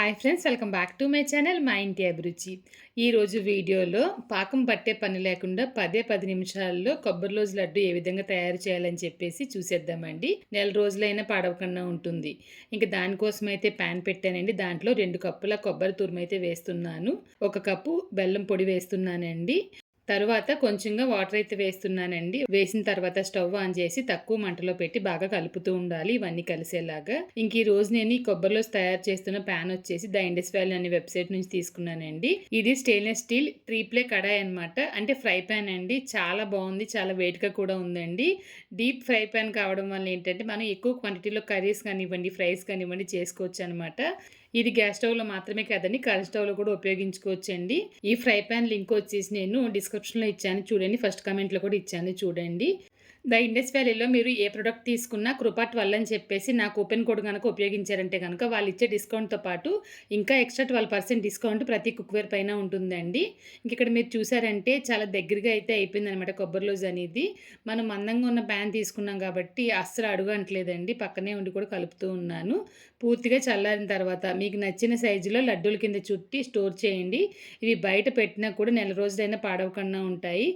Hi friends welcome back to my channel మా ఇంటి అభిరుచి ఈరోజు వీడియోలో పాకం పట్టే పని లేకుండా పదే పది నిమిషాల్లో కొబ్బరి రోజు లడ్డు ఏ విధంగా తయారు చేయాలని చెప్పేసి చూసేద్దామండి. నెల రోజులైనా పాడవకుండా ఉంటుంది. ఇంకా దానికోసం అయితే ప్యాన్ పెట్టానండి. దాంట్లో రెండు కప్పుల కొబ్బరి తురుమైతే వేస్తున్నాను. ఒక కప్పు బెల్లం పొడి వేస్తున్నానండి. తర్వాత కొంచెంగా వాటర్ అయితే వేస్తున్నానండి. వేసిన తర్వాత స్టవ్ ఆన్ చేసి తక్కువ మంటలో పెట్టి బాగా కలుపుతూ ఉండాలి ఇవన్నీ కలిసేలాగా. ఇంక ఈ రోజు నేను ఈ కొబ్బరిలో తయారు చేస్తున్న ప్యాన్ వచ్చేసి ద ఇండస్ వ్యాలీ అనే వెబ్సైట్ నుంచి తీసుకున్నానండి. ఇది స్టెయిన్లెస్ స్టీల్ ట్రీప్లే కడాయి అనమాట అంటే ఫ్రై ప్యాన్ అండి. చాలా బాగుంది. చాలా వెయిట్గా కూడా ఉందండి. డీప్ ఫ్రై ప్యాన్ కావడం వల్ల ఏంటంటే మనం ఎక్కువ క్వాంటిటీలో కర్రీస్ కానివ్వండి ఫ్రైస్ కానివ్వండి చేసుకోవచ్చు అనమాట ఇది గ్యాస్ స్టవ్లో మాత్రమే కదండి. కరెంట్ స్టవ్లో కూడా ఉపయోగించుకోవచ్చండి. ఈ ఫ్రై ప్యాన్ లింక్ వచ్చేసి నేను డిస్క్రిప్షన్లో ఇచ్చాను. చూడండి ఫస్ట్ కమెంట్లో కూడా ఇచ్చాను. చూడండి. ద ఇండస్ వ్యాలీలో మీరు ఏ ప్రొడక్ట్ తీసుకున్నా కృపా ట్వెల్వ్ అని చెప్పేసి నా కూపెన్ కోడ్ కనుక ఉపయోగించారంటే కనుక వాళ్ళు ఇచ్చే డిస్కౌంట్తో పాటు ఇంకా ఎక్స్ట్రా ట్వెల్వ్ పర్సెంట్ డిస్కౌంట్ ప్రతి కుక్వేర్ పైన ఉంటుందండి. ఇంక ఇక్కడ మీరు చూసారంటే చాలా దగ్గరగా అయితే అయిపోయింది అనమాట కొబ్బరి లోజ్ అనేది. మనం మందంగా ఉన్న ప్యాన్ తీసుకున్నాం కాబట్టి అస్సలు అడుగంటలేదండి. పక్కనే ఉండి కూడా కలుపుతూ ఉన్నాను. పూర్తిగా చల్లారిన తర్వాత మీకు నచ్చిన సైజులో లడ్డూల కింద చుట్టి స్టోర్ చేయండి. ఇవి బయట పెట్టినా కూడా నెల రోజులైనా పాడవకుండా ఉంటాయి.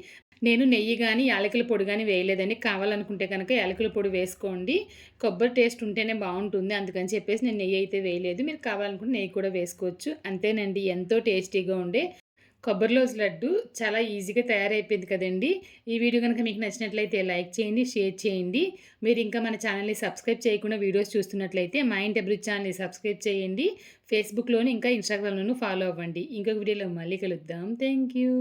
నేను నెయ్యి కానీ యాలకుల పొడి కానీ వేయలేదండి. కావాలనుకుంటే కనుక యాలకుల పొడి వేసుకోండి. కొబ్బరి టేస్ట్ ఉంటేనే బాగుంటుంది. అందుకని చెప్పేసి నేను నెయ్యి అయితే వేయలేదు. మీరు కావాలనుకుంటే నెయ్యి కూడా వేసుకోవచ్చు. అంతేనండి. ఎంతో టేస్టీగా ఉండే కొబ్బరిలోజ్ లడ్డు చాలా ఈజీగా తయారైపోయింది కదండి. ఈ వీడియో కనుక మీకు నచ్చినట్లయితే లైక్ చేయండి షేర్ చేయండి. మీరు ఇంకా మన ఛానల్ని సబ్స్క్రైబ్ చేయకుండా వీడియోస్ చూస్తున్నట్లయితే మా ఇంటి ఛానల్ని సబ్స్క్రైబ్ చేయండి. ఫేస్బుక్లోను ఇంకా ఇన్స్టాగ్రామ్లోనూ ఫాలో అవ్వండి. ఇంకొక వీడియోలో మళ్ళీ కలుద్దాం. Thank you